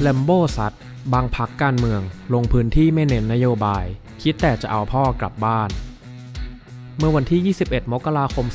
แลมโบซัดบางพักการเมือง ลงพื้นที่ไม่เน้นนโยบาย คิดแต่จะเอาพ่อกลับบ้าน เมื่อวันที่ 21 มกราคม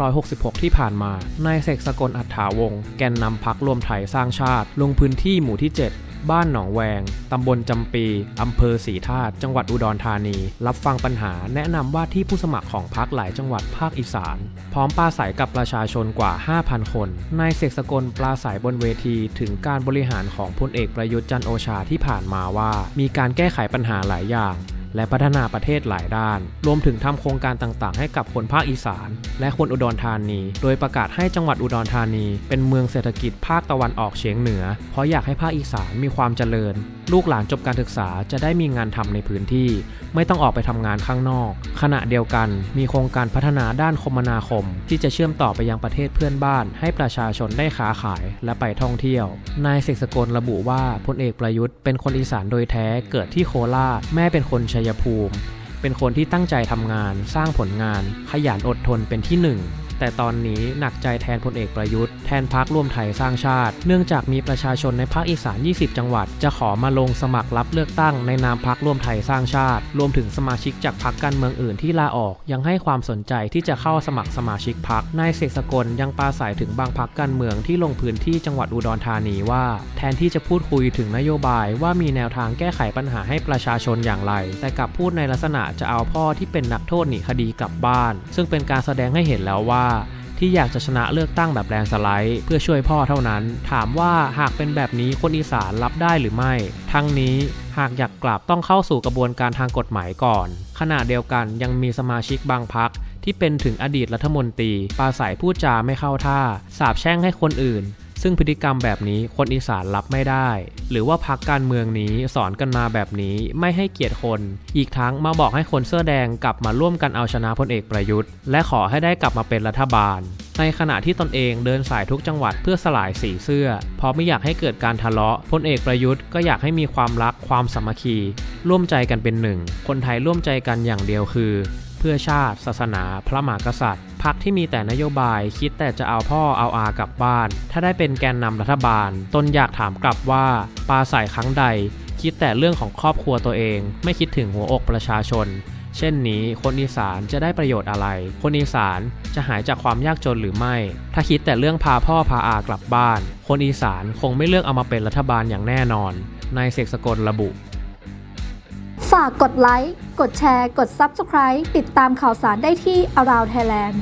2566 ที่ผ่านมา นายเสกสกลอัฏฐาวงศ์แกนนำพักรวมไทยสร้างชาติ ลงพื้นที่หมู่ที่ 7 บ้านหนองแวง ตำบลจำปี อำเภอศรีธาตุจังหวัดอุดรธานี รับฟังปัญหาแนะนำว่าที่ผู้สมัครของพรรคหลายจังหวัดภาคอีสาน พร้อมปราศัยกับประชาชนกว่า 5,000 คน นายเสกสกลปราศัยบนเวทีถึงการบริหารของพลเอกประยุทธ์จันโอชาที่ผ่านมาว่า มีการแก้ไขปัญหาหลายอย่าง และพัฒนาประเทศหลายด้าน รวมถึงทำโครงการต่างๆ ให้กับคนภาคอีสาน และคนอุดรธานี โดยประกาศให้จังหวัดอุดรธานี เป็นเมืองเศรษฐกิจภาคตะวันออกเฉียงเหนือ เพราะอยากให้ภาคอีสานมีความเจริญ ลูกหลานจบการศึกษาจะได้มีงานทำในพื้นที่ ไม่ต้องออกไปทำงานข้างนอก ขณะเดียวกันมีโครงการพัฒนาด้านคมนาคม ที่จะเชื่อมต่อไปยังประเทศเพื่อนบ้าน ให้ประชาชนได้ค้าขายและไปท่องเที่ยว นายเสกสกลระบุว่าพลเอกประยุทธ์เป็นคนอีสานโดยแท้เกิดที่โคราชแม่เป็นคนชัยภูมิ เป็นคนที่ตั้งใจทำงาน สร้างผลงาน ขยันอดทนเป็นที่หนึ่ง แต่ตอนนี้หนักใจแทนพลเอกประยุทธ์ แทนพักร่วมไทยสร้างชาติ เนื่องจากมีประชาชนในภาคอีสาน 20 จังหวัด จะขอมาลงสมัครรับเลือกตั้งในนามพักร่วมไทยสร้างชาติ รวมถึงสมาชิกจากพักการเมืองอื่นที่ลาออก ยังให้ความสนใจที่จะเข้าสมัครสมาชิกพักนายเสกสกลยังปราศัยถึงบางพักการเมืองที่ลงพื้นที่จังหวัดอุดรธานีว่า แทนที่จะพูดคุยถึงนโยบายว่ามีแนวทางแก้ไขปัญหาให้ประชาชนอย่างไร แต่กลับพูดในลักษณะจะเอาพ่อที่เป็นนักโทษหนีคดีกลับบ้าน ซึ่งเป็นการแสดงให้เห็นแล้วว่าที่อยากจะชนะเลือกตั้งแบบแรงสไลด์เพื่อช่วยพ่อเท่านั้น ถามว่าหากเป็นแบบนี้คนอีสานรับได้หรือไม่ ทั้งนี้หากอยากกลับต้องเข้าสู่กระบวนการทางกฎหมายก่อน ขณะเดียวกันยังมีสมาชิกบางพักที่เป็นถึงอดีตรัฐมนตรีปาศัยพูดจาไม่เข้าท่า สาบแช่งให้คนอื่น ซึ่งพฤติกรรมแบบนี้คนอีสานรับไม่ได้ หรือว่าพักการเมืองนี้สอนกันมาแบบนี้ไม่ให้เกียรติคน อีกทั้งมาบอกให้คนเสื้อแดงกลับมาร่วมกันเอาชนะพลเอกประยุทธ์ และขอให้ได้กลับมาเป็นรัฐบาล ในขณะที่ตนเองเดินสายทุกจังหวัดเพื่อสลายสีเสื้อ เพราะไม่อยากให้เกิดการทะเลาะพลเอกประยุทธ์ก็อยากให้มีความรักความสามัคคี ร่วมใจกันเป็นหนึ่ง คนไทยร่วมใจกันอย่างเดียวคือ พื่อชาติ ศาสนา พระมหากษัตริย์พักที่มีแต่นโยบายคิดแต่จะเอาพ่อเอาอากลับบ้าน ถ้าได้เป็นแกนนำรัฐบาล ตนอยากถามกลับว่าปาใส่ครั้งใด คิดแต่เรื่องของครอบครัวตัวเอง ไม่คิดถึงหัวอกประชาชน เช่นนี้คนอีสานจะได้ประโยชน์อะไร คนอีสานจะหายจากความยากจนหรือไม่ ถ้าคิดแต่เรื่องพาพ่อพาอากลับบ้าน คนอีสานคงไม่เลือกเอามาเป็นรัฐบาลอย่างแน่นอนนายเสกสกลระบุากกดไลค์ กดแชร์ กด Subscribe ติดตามข่าวสารได้ที่ Around Thailand